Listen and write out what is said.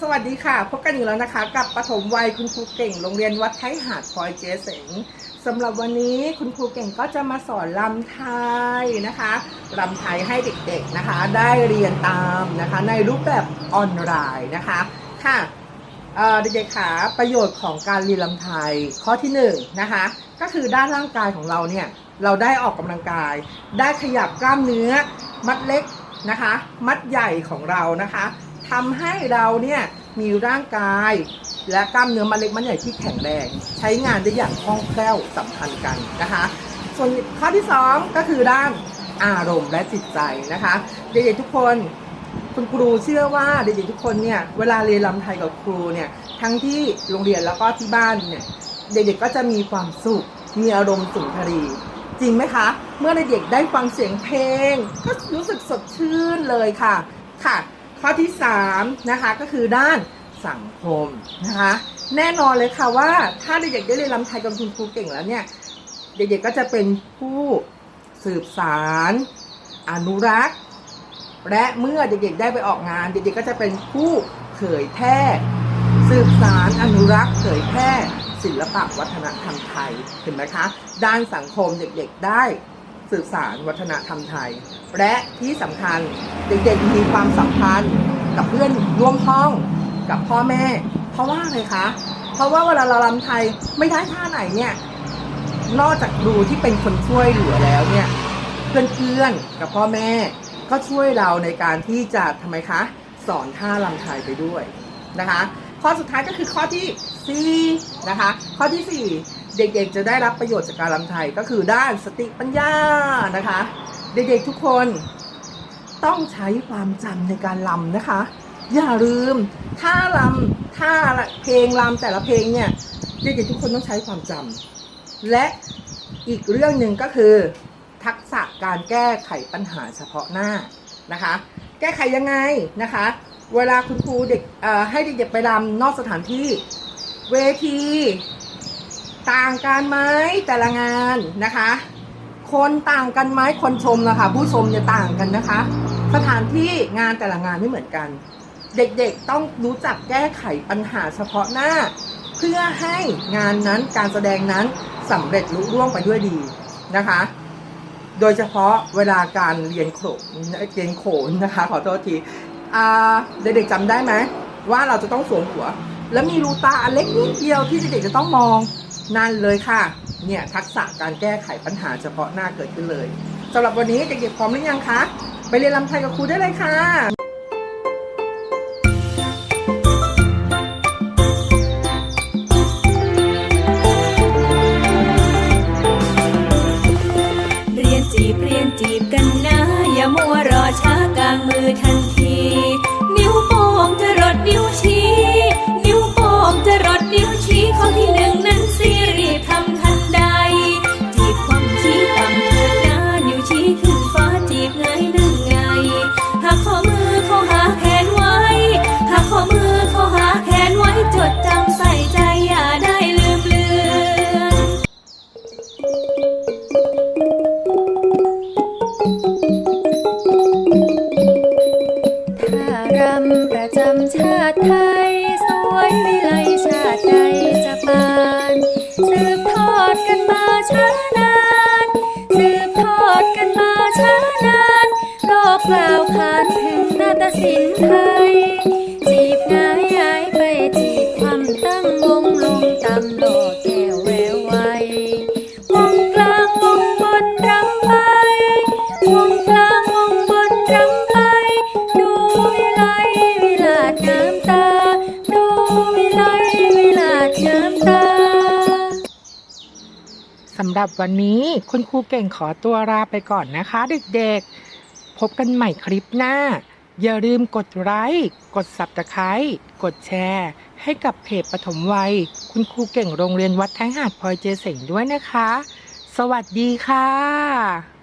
สวัสดีค่ะ พบกันอีกแล้วนะคะ กับปฐมวัยคุณครูเก่งโรงเรียนวัดไทหาดพลอยเจเสงสำหรับวันนี้คุณครูเก่งก็จะมาสอนลำไทยนะคะลำไทยให้เด็กๆนะคะ ได้เรียนตามนะคะ ในรูปแบบออนไลน์นะคะค่ะเด็กๆค่ะประโยชน์ของการเรียนลำไทยข้อที่หนึ่งนะคะ ก็คือด้านร่างกายของเราเนี่ยเราได้ออกกำลังกาย ได้ขยับกล้ามเนื้อมัดเล็กนะคะ มัดใหญ่ของเรานะคะ ทำให้เราเนี่ยมีร่างกาย และกล้ามเนื้อมัดเล็กมัดใหญ่ที่แข็งแรง ใช้งานได้อย่างคล่องแคล่วสัมพันธ์กันนะคะ ส่วนข้อที่สองก็คือด้านอารมณ์และจิตใจนะคะ เด็กๆทุกคนคุณครูเชื่อว่าเด็กๆทุกคนเนี่ยเวลาเรียนรำไทยกับครูเนี่ยทั้งที่โรงเรียนแล้วก็ที่บ้านเนี่ยเด็กๆก็จะมีความสุข มีอารมณ์สุนทรีจริงไหมคะ เมื่อเด็กๆได้ฟังเสียงเพลง ก็รู้สึกสดชื่นเลยค่ะ ค่ะ ข้อที่3นะคะก็คือด้านสังคมนะคะ แน่นอนเลยค่ะว่าถ้าเด็กๆได้เรียนรำไทยกับคุณครูเก่งแล้วเนี่ย เด็กๆก็จะเป็นผู้สืบสาร อนุรักษ์ และเมื่อเด็กๆได้ไปออกงาน เด็กๆก็จะเป็นผู้เผยแพร่สืบสารอนุรักษ์เผยแพร่ศิลปะวัฒนธรรมไทยเห็นไหมคะ ด้านสังคมเด็กๆได้ สืบสารวัฒนธรรมไทย และที่สำคัญเด็กๆมีความสัมพันธ์กับเพื่อนร่วมห้องกับพ่อแม่ เพราะว่าอะไรคะ เพราะว่าเวลาเราลำไทยไม่ได้ท่าไหนเนี่ยนอกจากครูที่เป็นคนช่วยเหลือแล้วเนี่ยเพื่อนๆกับพ่อแม่ก็ช่วยเราในการที่จะทำไมคะ สอนท่าลำไทยไปด้วยนะคะ ข้อสุดท้ายก็คือข้อที่4นะคะ ข้อที่4 เด็กๆจะได้รับประโยชน์จากการลำไทยก็คือด้านสติปัญญานะคะ เด็กๆทุกคนต้องใช้ความจำในการลำนะคะ อย่าลืมท่าลำท่าเพลงลำแต่ละเพลงเนี่ยเด็กๆทุกคนต้องใช้ความจำและอีกเรื่องหนึ่งก็คือ ทักษะการแก้ไขปัญหาเฉพาะหน้านะคะ แก้ไขยังไงนะคะ เวลาคุณครูเด็กให้เด็กๆไปรำนอกสถานที่ เวที ต่างกันไหมแต่ละงานนะคะ คนต่างกันไหมคนชมนะคะ ผู้ชมจะต่างกันนะคะ สถานที่งานแต่ละงานไม่เหมือนกัน เด็กๆต้องรู้จักแก้ไขปัญหาเฉพาะหน้า เพื่อให้งานนั้นการแสดงนั้นสำเร็จลุล่วงไปด้วยดีนะคะ โดยเฉพาะเวลาการเรียนโขนเรียนโขนนะคะ ขอโทษทีเด็กๆจำได้ไหมว่าเราจะต้องสวมหัว แล้วมีรูตาอันเล็กนิดเดียวที่เด็กๆจะต้องมอง นั่นเลยค่ะ เนี่ยทักษะการแก้ไขปัญหาเฉพาะหน้าเกิดขึ้นเลยสำหรับวันนี้เด็กๆพร้อมหรือยังคะ ไปเรียนรำไทยกับครูได้เลยค่ะเรียนจีบเรียนจีบกันนะอย่ามัวรอช้ากลางมือทันที นิ้วโป้งจะรดนิ้วชี้าวขานถึงนาฏศิลป์ไทย จีบง่ายย้ายไปจีบความตั้งวงลงตำโลกแก้วแววไววงกลางวงบนรำไป วงกลางวงบนรำไป ดูวิไลวิลาศงามตา ดูวิไลวิลาศงามตา สำหรับวันนี้คุณครูเก่งขอตัวลาไปก่อนนะคะเด็กๆ พบกันใหม่คลิปหน้า อย่าลืมกดไลค์กด subscribe กดแชร์ ให้กับเพจปฐมวัย คุณครูเก่งโรงเรียนวัดแท้งหาดพลอยเจเสงด้วยนะคะ สวัสดีค่ะ